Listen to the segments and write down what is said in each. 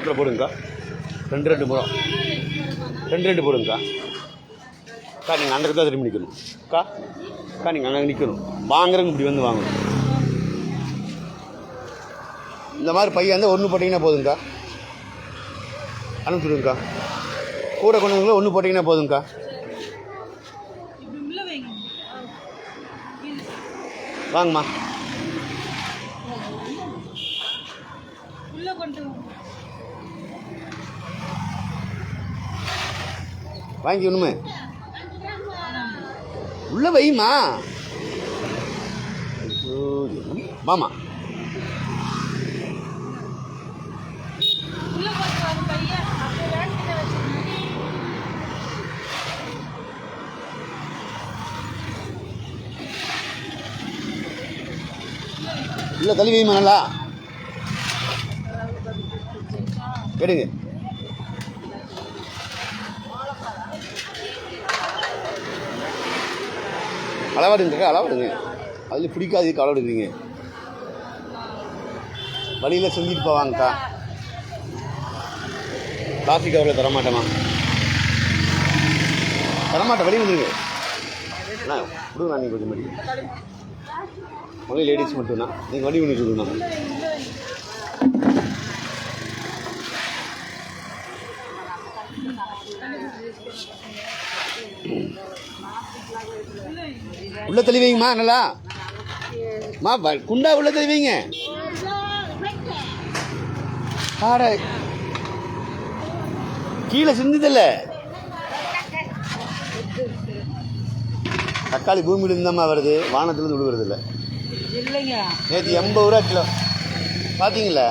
ஓரத்தில் போடுங்கக்கா. ரெண்டு ரெண்டு முறம் ரெண்டு ரெண்டு போடுங்கக்கா. அக்கா நீங்கள் அந்த தான் திரும்பி நிற்கணும் அக்கா அக்கா நீங்கள் அங்கே நிற்கணும் வாங்குறவங்க இப்படி வந்து வாங்கணும். இந்த மாதிரி பையன் வந்து ஒன்று போட்டிங்கன்னா போதுங்கக்கா அனுப்பிச்சுடுங்கக்கா கூட கொண்டு வந்து ஒன்று போட்டிங்கன்னா போதுங்கக்கா வாங்கம்மா. உள்ள கொண்டு வாங்கிக்கணுமே. உள்ள வைமா. மாமா இல்லை தள்ளி வைமா நல்லா. எடுங்க அளவாடுங்க அளவாடுங்க அதில் பிடிக்காது அளவாடுங்க வழியில் செஞ்சுட்டு போவாங்கக்கா. காஃபி கவரில் தரமாட்டேமா? தரமாட்டேன் வெளியே வந்துடுங்க அண்ணா கொடுங்க நீங்கள் கொஞ்சம் மடி ஒன்லி லேடிஸ் மட்டும்தான். நீங்கள் வழி பண்ணி கொடுக்கணும் உள்ள தள்ளி வைங்கம்மா நல்லா. மா குண்டா உள்ள தள்ளி வைங்க ஆட. கீழே சிந்துதில்ல. தக்காளி பூமியில இருந்தாம்மா வருது வானத்துலேருந்து விழுகிறது இல்லை இல்லைங்க. நேற்று எண்பது ரூபா கிலோ. பார்த்தீங்களா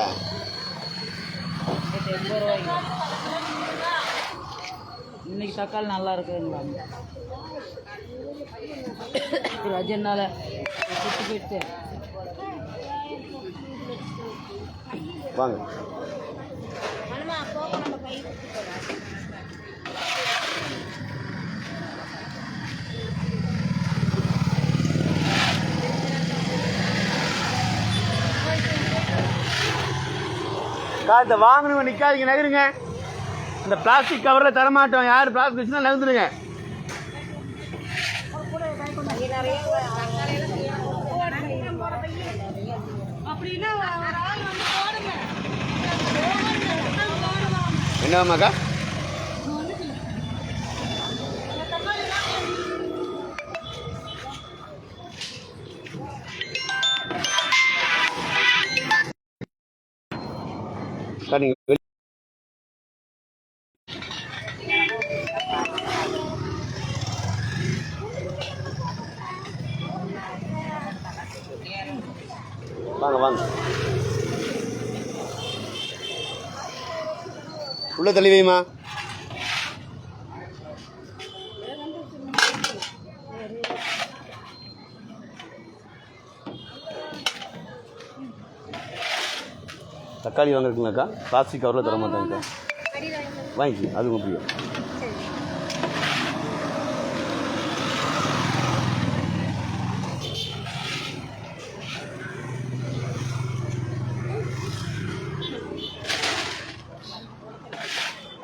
இன்னைக்கு தக்காளி நல்லா இருக்குங்களா ரஜனால சுற்றி போயிட்டு வாங்க. காத்த வாங்கணும்? நிற்காதீங்க நகருங்க. இந்த பிளாஸ்டிக் கவரில் தரமாட்டோம். யார் பிளாஸ்டிக் வச்சுனா நகர்ந்துருங்க அப்படின்னா என்னவாமாக்கா அக்கா, நீங்க வாங்க வாங்க. உள்ள தள்ளி வைமா தக்காளி வாங்கிருக்குங்களாக்கா பிளாஸ்டிக் கவரில் தர மாட்டாங்கக்கா வாங்கிக்கி அது உங்க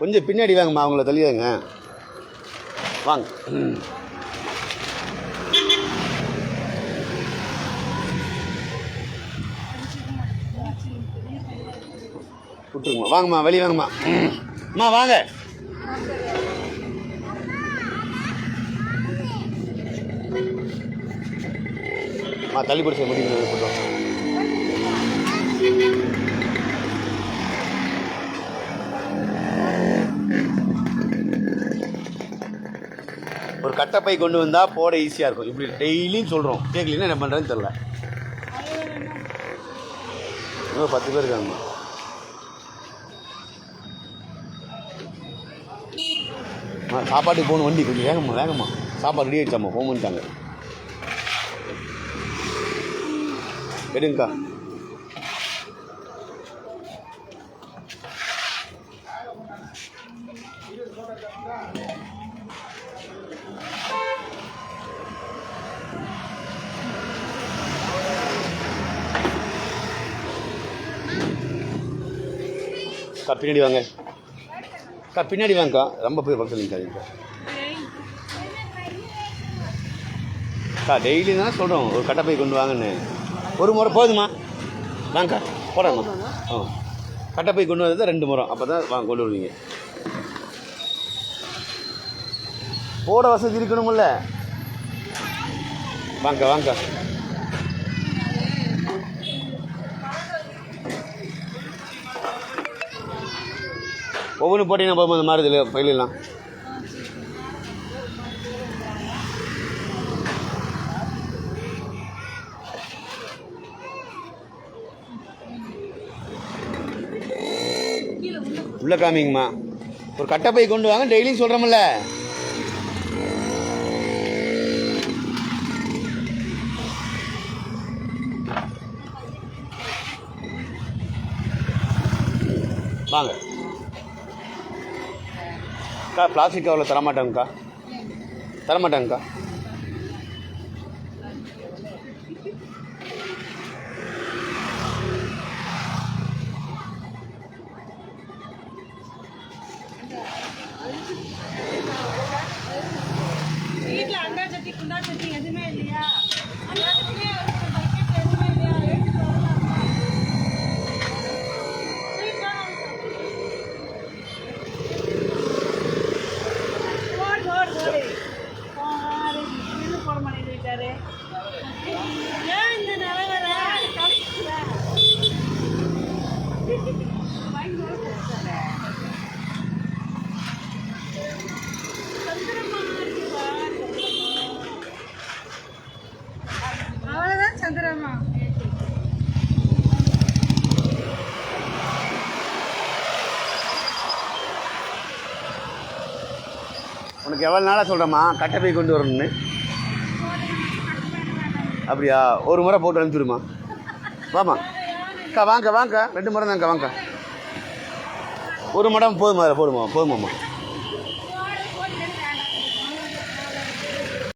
கொஞ்சம் பின்னாடி வாங்கம்மா அவங்கள தள்ளியாங்க வாங்க. விட்டுருங்கம்மா. வாங்கம்மா வெளியே வாங்கம்மா. அம்மா வாங்க. அம்மா தள்ளி பிடிச்ச முடியும் போட்டோம் ஒரு கட்டப்பை கொண்டு வந்தால் போட ஈஸியாக இருக்கும். இப்படி டெய்லியும் சொல்கிறோம் கேட்கலன்னா என்ன பண்ணுறதுன்னு தெரில இன்னும் பத்து பேர் இருக்காங்கம்மா சாப்பாட்டுக்கு போகணும் வண்டி. கொஞ்சம் வேகமா வேகமா. சாப்பாடு ரெடி ஆகிடுச்சாம்மா ஃபோன் பண்ணிட்டாங்க. எடுங்கக்கா. அக்கா பின்னாடி வாங்க. அக்கா பின்னாடி வாங்கக்கா. ரொம்ப போய் பக்கத்தில் நிற்காதீங்க அக்கா டெய்லி தான் சொல்கிறோம் ஒரு கட்டை போய் கொண்டு வாங்கன்னு. ஒரு முறை போதுமா? வாங்கக்கா. போடாமா ஆ. கட்டை போய் கொண்டு வந்தது ரெண்டு முறை. அப்போ தான் வாங்க கொண்டு வருவீங்க. போட வசதி இருக்கணும்ல. வாங்க வாங்க ஒவ்வொன்று போட்டிங்கன்னா போகும்போது மாறுது இல்லை பயிலெல்லாம் உள்ள காமிங்கம்மா. ஒரு கட்டப்பை கொண்டு வாங்க டெய்லியும் சொல்கிறோம்ல வாங்க. அக்கா பிளாஸ்டிக் கவரில் தரமாட்டேங்க்கா தரமாட்டேங்க்கா சந்திரமா உனக்கு எவ்வளோ நாளாக சொல்கிறேம்மா கட்டை போய் கொண்டு வரணும்னு. அப்படியா? ஒரு முறை போட்டு அனுப்பிச்சுடுமா? வாமா அக்கா வாங்க வாங்க. ரெண்டு முறை தான்க்கா வாங்க. ஒரு மடம் போதுமா அதில் போடுமா போதுமாம்மா?